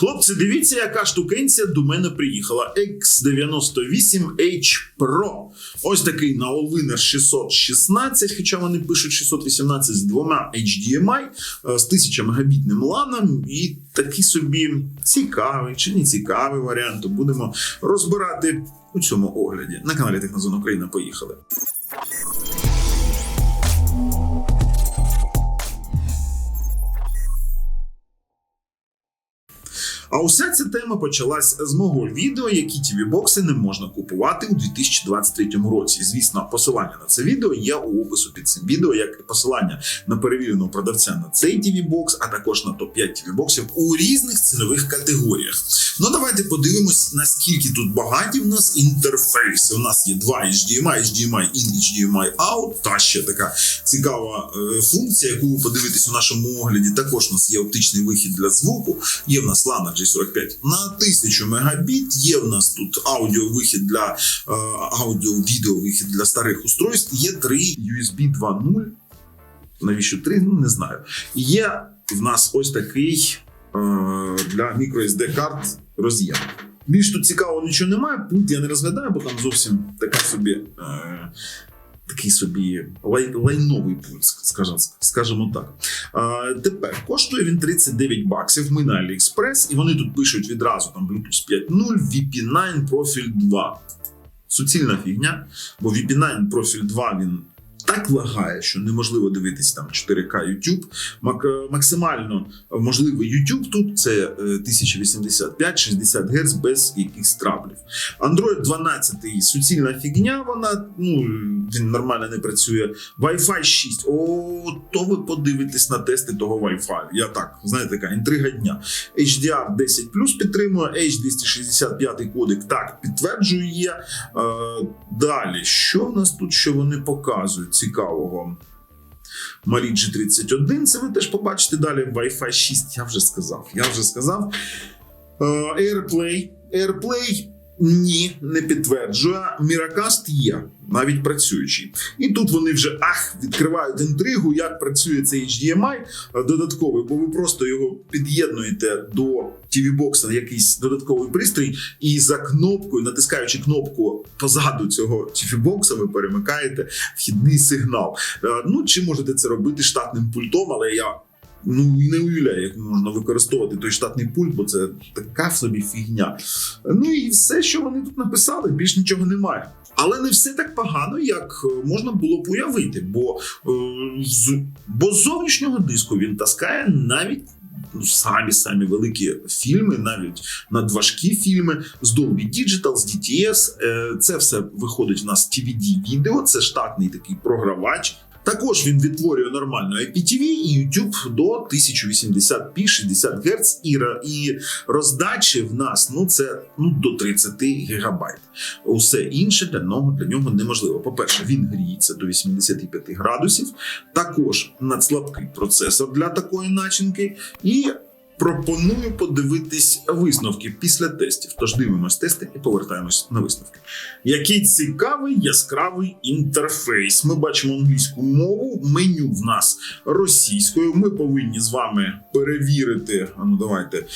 Хлопці, дивіться, яка штукенція до мене приїхала. X98H Pro. Ось такий Naoliner 616, хоча вони пишуть 618 з двома HDMI, е, з 1000 мегабітним ланом. І такий собі цікавий чи не цікавий варіант. Будемо розбирати у цьому огляді. На каналі Технозон Україна. Поїхали. А уся ця тема почалась з мого відео, які tv бокси не можна купувати у 2023 році. Звісно, посилання на це відео є у опису під цим відео, як і посилання на перевіреного продавця на цей tv бокс, а також на топ 5 tv боксів у різних цінових категоріях. Ну давайте подивимось, наскільки тут багаті в нас інтерфейси. У нас є два HDMI, HDMI in, HDMI out. Та ще така цікава е, функція, яку ви подивитесь у нашому огляді. Також у нас є оптичний вихід для звуку. Є в нас Lana G45 на 1000 мегабіт. Є в нас тут аудіовихід для е, аудіо-відео вихід для старих устройств. Є три USB 2.0. Навіщо три? Ну не знаю. І Є в нас ось такий е, для microSD карт роз'єм. Більш тут цікаво нічого немає. Пульт я не розглядаю, бо там зовсім така собі. Е, Такий собі лай, лайновий пульт, скажімо, скажімо так. А, тепер коштує він 39 баксів. Ми на AliExpress, і вони тут пишуть відразу там Bluetooth 5.0, VP9 профіль 2. Суцільна фігня, бо VP9 профіль 2 він так лагає, що неможливо дивитись там 4К YouTube. Мак- максимально можливий YouTube тут це е, 1080-60 Гц без якихось траблів. Android 12 суцільна фігня, вона ну він нормально не працює. Wi-Fi 6. О, то ви подивитесь на тести того Wi-Fi. Я так, знаєте, така інтрига дня. HDR 10 підтримує, H265 кодек так підтверджує. Е, далі, що в нас тут, що вони показують цікавого? Малі G31, це ви теж побачите далі. Wi-Fi 6, я вже сказав. Я вже сказав. Е, AirPlay. AirPlay ні, не підтверджує. Miracast є, навіть працюючий. І тут вони вже ах, відкривають інтригу, як працює цей HDMI е, додатковий, бо ви просто його під'єднуєте до TV-бокса на якийсь додатковий пристрій, і за кнопкою, натискаючи кнопку позаду цього TV-бокса, ви перемикаєте вхідний сигнал. Е, Ну чи можете це робити штатним пультом, але я. Ну і не уявляю, як можна використовувати той штатний пульт, бо це така в собі фігня. Ну і все, що вони тут написали, більш нічого немає. Але не все так погано, як е, можна було б уявити, бо, е, з, бо з зовнішнього диску він таскає навіть. ну, Самі самі великі фільми, навіть надважкі фільми з Dolby Digital, з DTS. Е, Це все виходить у нас TVD відео. Це штатний такий програвач. Також він відтворює нормально IPTV і YouTube до 1080p 60 Гц і, і роздачі в нас ну це ну до 30 гігабайт. Усе інше для нього для нього неможливо. По-перше, він гріється до 85 градусів. Також надслабкий процесор для такої начинки. І пропоную подивитись висновки після тестів. Тож дивимось тести і повертаємось на висновки. Який цікавий яскравий інтерфейс. Ми бачимо англійську мову. Меню в нас російською. Ми повинні з вами перевірити. Ну давайте е,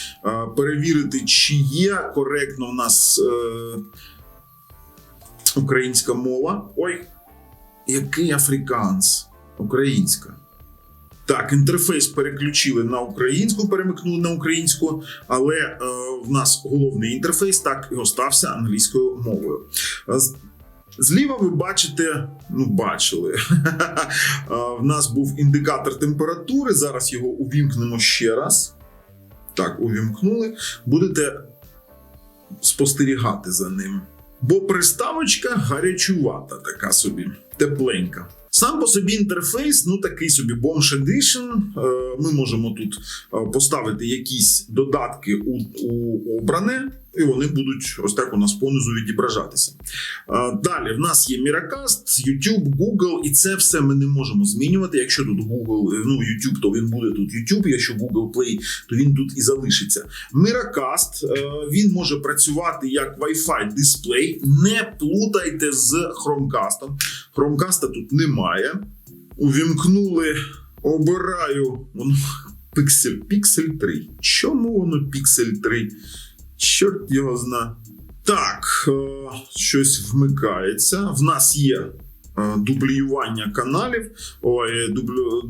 перевірити, чи є коректно в нас е, українська мова. Ой, який африканс? Українська. Так, інтерфейс переключили на українську, перемикнули на українську, але е, в нас головний інтерфейс так і остався англійською мовою. Е, Зліва ви бачите, ну бачили. Е, В нас був індикатор температури. Зараз його увімкнемо ще раз. Так, увімкнули. Будете спостерігати за ним. Бо приставочка гарячувата, така собі, тепленька. Сам по собі інтерфейс, ну такий собі Bomb Edition. Е, Ми можемо тут е, поставити якісь додатки у, у обране, і вони будуть ось так у нас понизу відображатися. Далі в нас є Miracast, YouTube, Google, і це все ми не можемо змінювати. Якщо тут Google, е, ну YouTube, то він буде тут YouTube, якщо Google Play, то він тут і залишиться. Miracast, е, він може працювати як Wi-Fi дисплей. Не плутайте з Chromecast. Chromecast тут немає. Увімкнули, обираю. Воно Pixel 3. Чому воно Pixel 3? Чорт його зна. Так, е, щось вмикається. В нас є е, дублювання каналів,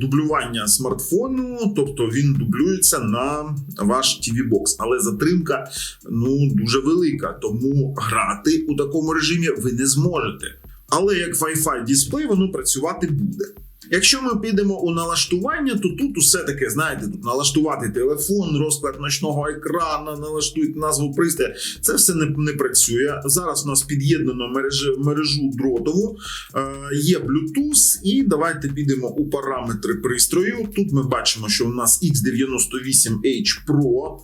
дублювання смартфону, тобто він дублюється на ваш TV Box. Але затримка ну, дуже велика, тому грати у такому режимі ви не зможете. Але як Wi-Fi дисплей воно працювати буде. Якщо ми підемо у налаштування, то тут усе таке, знаєте, тут налаштувати телефон, розклад ночного екрану, налаштуйте назву пристрою. Це все не, не працює. Зараз у нас під'єднано мережу, мережу дротову, е, є Bluetooth, і давайте підемо у параметри пристрою. Тут ми бачимо, що у нас X98H Pro.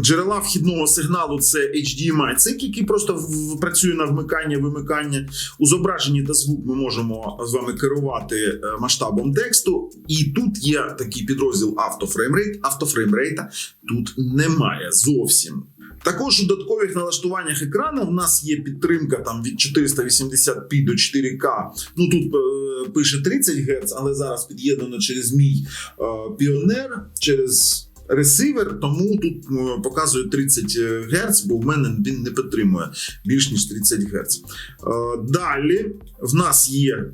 Джерела вхідного сигналу це HDMI, цик, який просто працює на вмикання, вимикання. У зображенні та звук ми можемо з вами керувати е, масштабом тексту. І тут є такий підрозділ автофреймрейт. Автофреймрейта тут немає зовсім. Також у додаткових налаштуваннях екрану в нас є підтримка там від 480p до 4К. Ну тут е, пише 30 Гц, але зараз під'єднано через мій е, Pioneer, через ресивер, тому тут показує 30 Гц, бо в мене він не підтримує більш ніж 30 Гц. Е, Далі в нас є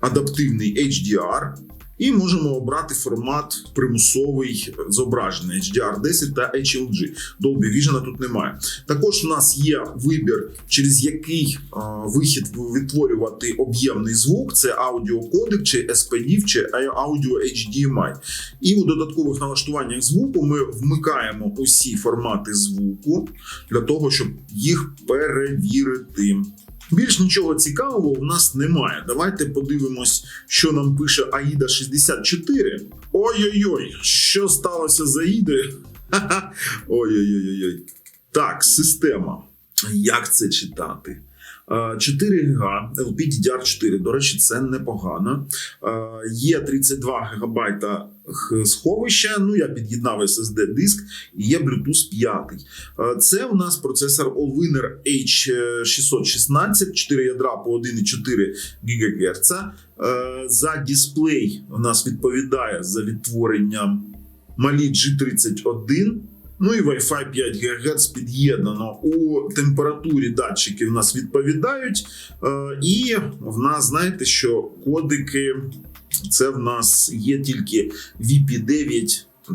адаптивний HDR. І можемо обрати формат примусовий зображення HDR10 та HLG. Dolby Vision тут немає. Також у нас є вибір, через який вихід відтворювати об'ємний звук: це аудіокодек, чи SPDIF, чи аудіо HDMI. І у додаткових налаштуваннях звуку ми вмикаємо усі формати звуку для того, щоб їх перевірити. Більш нічого цікавого у нас немає. Давайте подивимось, що нам пише Аїда 64. Ой-ой-ой, що сталося з Аїдою? Ой-ой-ой. Так, система. Як це читати? Е, 4 ГБ LPDDR4, до речі, це непогано. Е, Є 32 ГБ сховища. Ну, я під'єднав SSD диск і є Bluetooth 5. Е, Це у нас процесор Allwinner H616, 4 ядра по 1,4 ГГц. Е, За дисплей у нас відповідає за відтворення малі G31. Ну і Wi-Fi 5 ГГц під'єднано. У температурі датчики в нас відповідають. Е, І в нас, знаєте, що кодики це в нас є тільки VP9 е,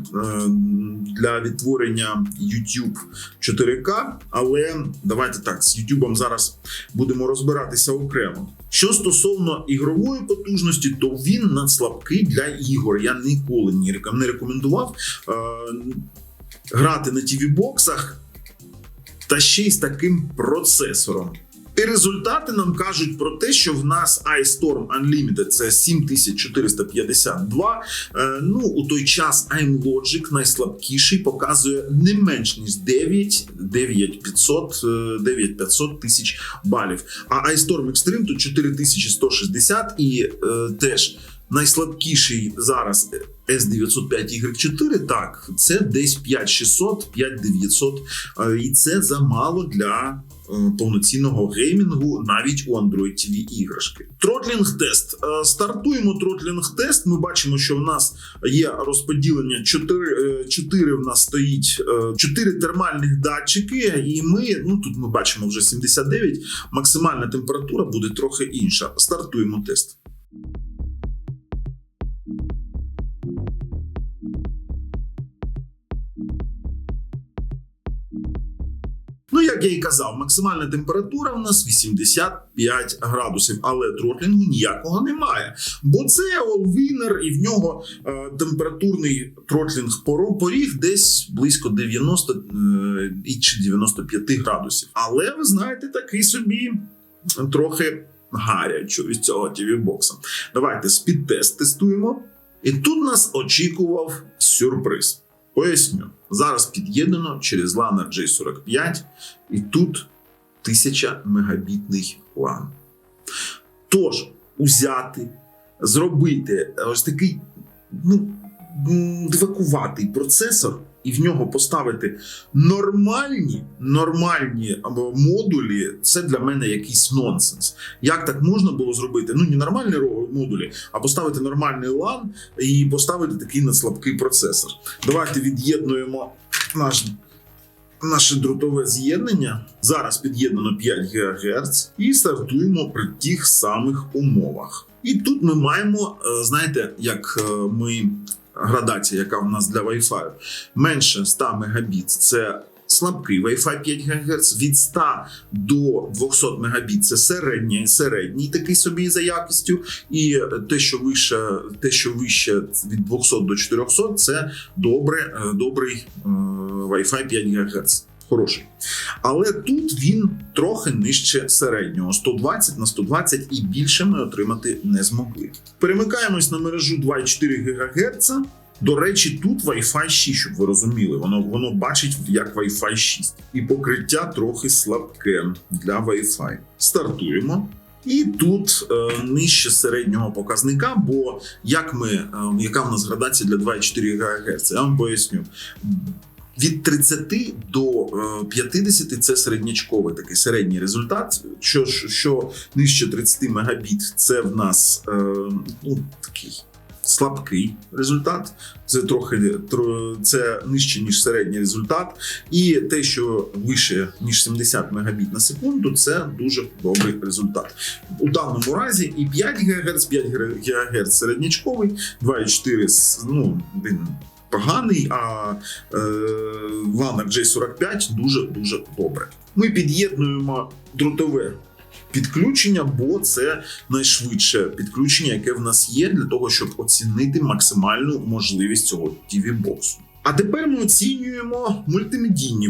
для відтворення YouTube 4К. Але давайте так, з YouTube зараз будемо розбиратися окремо. Що стосовно ігрової потужності, то він надслабкий для ігор. Я ніколи не рекомендував е, грати на TV-боксах та ще й з таким процесором. І результати нам кажуть про те, що в нас iStorm Unlimited це 7452. Е, ну, у той час iMlogic найслабкіший показує не менш ніж 9, 9500, е, 9500 тисяч балів. А iStorm Extreme тут 4160 і е, теж найслабкіший зараз S905Y4, так, це десь 5600, 5900, е, і це замало для е, повноцінного геймінгу навіть у Android TV іграшки. Тротлінг тест. Е, Стартуємо тротлінг тест. Ми бачимо, що в нас є розподілення 4, 4 в нас стоїть 4 термальних датчики, і ми, ну тут ми бачимо вже 79, максимальна температура буде трохи інша. Стартуємо тест. Як я і казав, максимальна температура у нас 85 градусів, але тротлінгу ніякого немає. Бо це Allwinner, і в нього е, температурний тротлінг поріг десь близько 90 е, чи 95 градусів. Але ви знаєте, такий собі трохи гарячо від цього TV-бокса. Давайте спідтест тестуємо. І тут нас очікував сюрприз. Поясню. Зараз під'єднано через LAN J45, і тут 1000 мегабітний LAN. Тож, узяти, зробити ось такий ну, дивакуватий процесор і в нього поставити нормальні, нормальні модулі, це для мене якийсь нонсенс. Як так можна було зробити? Ну, не нормальні модулі, а поставити нормальний LAN і поставити такий надслабкий процесор. Давайте від'єднуємо наш. Наше дротове з'єднання зараз під'єднано 5 ГГц і стартуємо при тих самих умовах. І тут ми маємо, е, знаєте, як е, ми градація, яка в нас для Wi-Fi, менше 100 Мбіт це слабкий Wi-Fi 5 ГГц, від 100 до 200 Мбіт це середній, середній такий собі за якістю, і те, що вище, те, що вище від 200 до 400, це добре, е, добрий е, Wi-Fi 5 ГГц. Хороший. Але тут він трохи нижче середнього 120 на 120 і більше ми отримати не змогли. Перемикаємось на мережу 2,4 ГГц. До речі, тут Wi-Fi 6, щоб ви розуміли, воно воно бачить як Wi-Fi 6. І покриття трохи слабке для Wi-Fi. Стартуємо. І тут е, нижче середнього показника, бо як ми, е, яка в нас градація для 2,4 ГГц, я вам поясню. Від 30 до е, 50 це середнячковий такий середній результат. Що, що нижче 30 мегабіт, це в нас е, ну, такий слабкий результат. Це трохи тро- це нижче ніж середній результат. І те, що вище ніж 70 мегабіт на секунду, це дуже добрий результат. У даному разі і 5 ГГц, 5 ГГц середнячковий, 2,4 с- ну, поганий, а е, Ланок J45 дуже дуже добре. Ми під'єднуємо дротове підключення, бо це найшвидше підключення, яке в нас є для того, щоб оцінити максимальну можливість цього tv боксу А тепер ми оцінюємо мультимедійні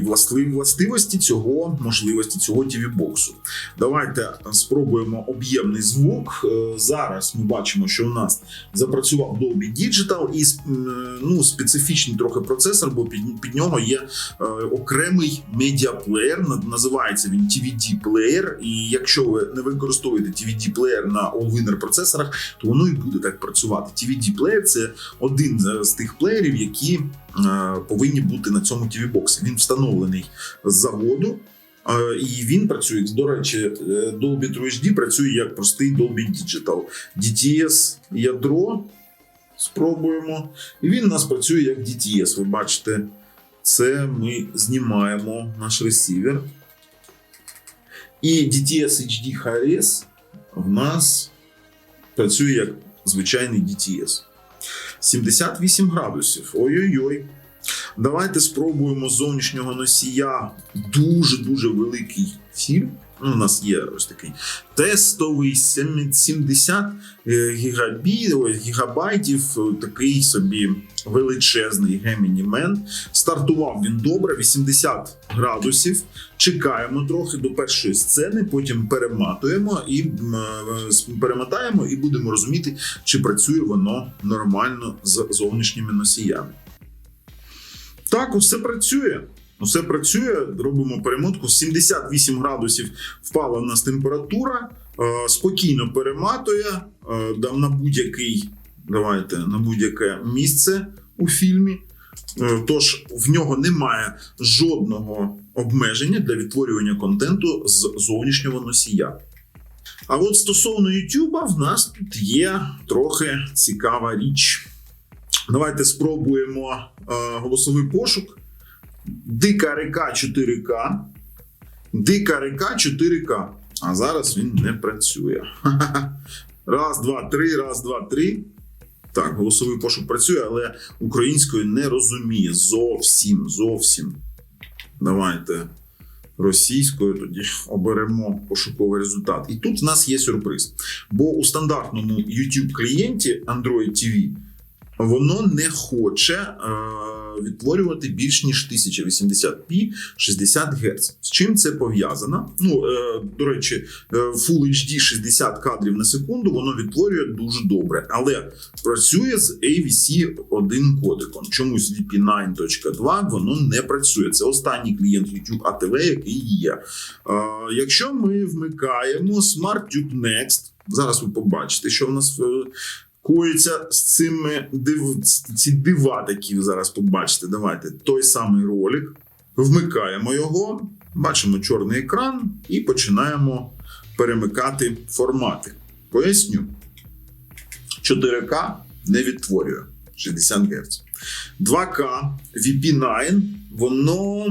властивості цього можливості цього tv боксу Давайте спробуємо об'ємний звук. Е, Зараз ми бачимо, що у нас запрацював Dolby Digital і ну, специфічний трохи процесор, бо під, під нього є е, окремий медіаплеєр. Називається він TVD-плеєр. І якщо ви не використовуєте TVD-плеєр на all-winner процесорах, то воно і буде так працювати. TVD-плеєр це один з- тих плеєрів, які е, повинні бути на цьому TV-боксі. Він встановлений з заводу. Е, І він працює, до речі, е, Dolby True HD працює як простий Dolby Digital. DTS ядро спробуємо. І він у нас працює як DTS. Ви бачите, це ми знімаємо наш ресівер. І DTS HD HRS в нас працює як звичайний DTS. 78 градусів. Ой-ой-ой. Давайте спробуємо зовнішнього носія дуже-дуже великий фільм. Ну, у нас є ось такий тестовий 70 е, гігабі, ой, гігабайтів, такий собі величезний Gemini Стартував він добре, 80 градусів. Чекаємо трохи до першої сцени, потім перематуємо і е, перемотаємо і будемо розуміти, чи працює воно нормально з зовнішніми носіями. Так, усе працює. Усе працює, робимо перемотку. 78 градусів впала в нас температура, е, спокійно перематує е, на будь-який, давайте, на будь-яке місце у фільмі. Е, Тож в нього немає жодного обмеження для відтворювання контенту з зовнішнього носія. А от стосовно YouTube, в нас тут є трохи цікава річ. Давайте спробуємо голосовий пошук. Дика река 4К. Дика река 4К. А зараз він не працює. Раз, два, три, раз, два, три. Так, голосовий пошук працює, але українською не розуміє. Зовсім, зовсім. Давайте російською тоді оберемо пошуковий результат. І тут в нас є сюрприз. Бо у стандартному YouTube клієнті Android TV воно не хоче е, відтворювати більш ніж 1080p 60 Гц. З чим це пов'язано? Ну, е, до речі, е, Full HD 60 кадрів на секунду воно відтворює дуже добре, але працює з AVC 1 кодеком. Чомусь VP9.2 воно не працює. Це останній клієнт YouTube ATV, який є. Е, якщо ми вмикаємо SmartTube Next, зараз ви побачите, що в нас. Коїться з цими див... ці дива, такі ви зараз побачите. Давайте той самий ролик. Вмикаємо його, бачимо чорний екран і починаємо перемикати формати. Поясню. 4К не відтворює 60 Гц. 2К VP9 воно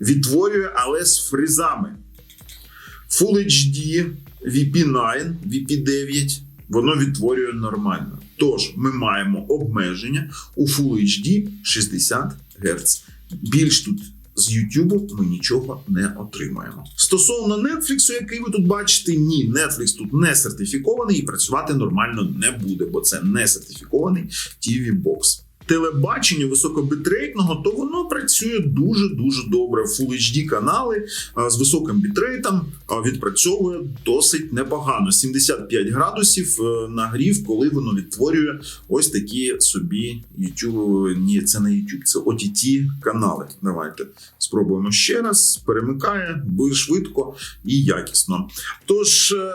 відтворює, але з фрізами. Full HD VP9, VP9 воно відтворює нормально. Тож ми маємо обмеження у Full HD 60 Гц. Більш тут з YouTube ми нічого не отримаємо. Стосовно Netflix, який ви тут бачите, ні, Netflix тут не сертифікований і працювати нормально не буде, бо це не сертифікований TV Box. Телебачення високобітрейтного, то працює дуже дуже добре. Full HD канали з високим бітрейтом відпрацьовує досить непогано. 75 градусів е, нагрів, коли воно відтворює ось такі собі YouTube, ні, це не YouTube, це OTT канали. Давайте спробуємо ще раз. Перемикає дуже швидко і якісно. Тож, е,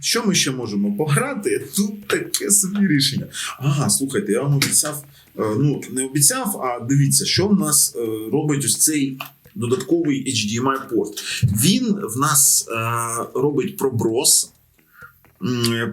що ми ще можемо пограти? Тут таке собі рішення. Ага, слухайте, я вам обіцяв. Е, Ну, не обіцяв, а дивіться, що в нас е, робить ось цей додатковий HDMI порт. Він в нас е, робить проброс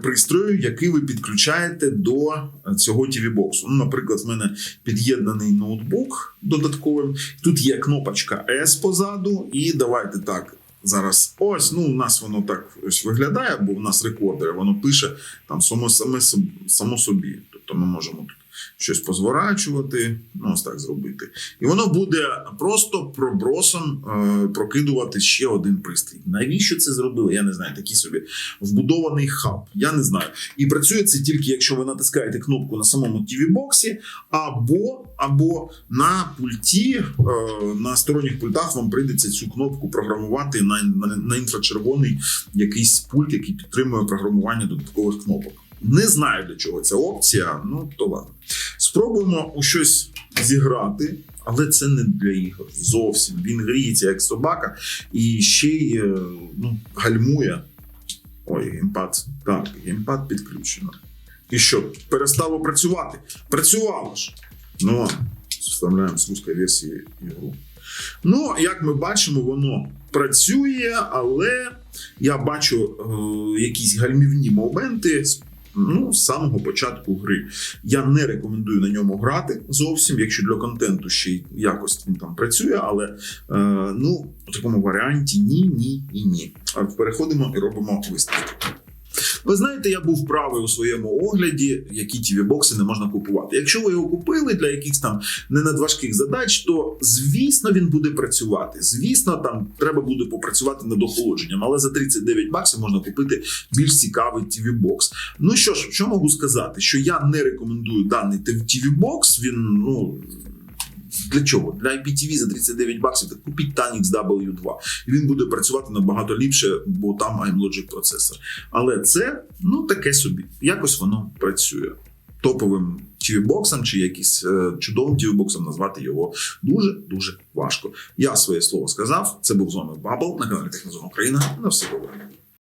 пристрою, який ви підключаєте до цього TV-боксу. Ну, наприклад, в мене під'єднаний ноутбук додатковим. Тут є кнопочка S позаду, і давайте так. Зараз ось, ну у нас воно так ось виглядає, бо у нас рекордер, воно пише там само, саме, само собі. Тобто ми можемо тут щось позворачувати, ну ось так зробити. І воно буде просто пробросом е, прокидувати ще один пристрій. Навіщо це зробили? Я не знаю. Такий собі вбудований хаб. Я не знаю. І працює це тільки якщо ви натискаєте кнопку на самому TV-боксі, або, або на пульті, е, на сторонніх пультах вам прийдеться цю кнопку програмувати на, на, на інфрачервоний якийсь пульт, який підтримує програмування додаткових кнопок. Не знаю для чого ця опція, ну то ладно. Спробуємо у щось зіграти, але це не для ігор. Зовсім. Він гріється як собака і ще й е, ну, гальмує. Ой, геймпад. Так, геймпад підключено. І що, перестало працювати? Працювало ж. Ну, вставляємо з русської версії ігру. Ну, як ми бачимо, воно працює, але я бачу е, якісь гальмівні моменти ну, з самого початку гри. Я не рекомендую на ньому грати зовсім, якщо для контенту ще й якось він там працює, але е, ну, у такому варіанті ні, ні і ні. Переходимо і робимо висновки. Ви знаєте, я був правий у своєму огляді, які tv бокси не можна купувати. Якщо ви його купили для якихось там не надважких задач, то звісно він буде працювати. Звісно, там треба буде попрацювати над охолодженням, але за 39 баксів можна купити більш цікавий tv бокс Ну що ж, що можу сказати? Що я не рекомендую даний tv бокс Він ну. Для чого? Для IPTV за 39 баксів так купіть Tanix W2. І він буде працювати набагато ліпше, бо там iMlogic процесор. Але це ну таке собі. Якось воно працює. Топовим TV-боксом чи якийсь е, чудовим TV-боксом назвати його дуже дуже важко. Я своє слово сказав. Це був з вами Бабл на каналі Технозон Україна. На все добре.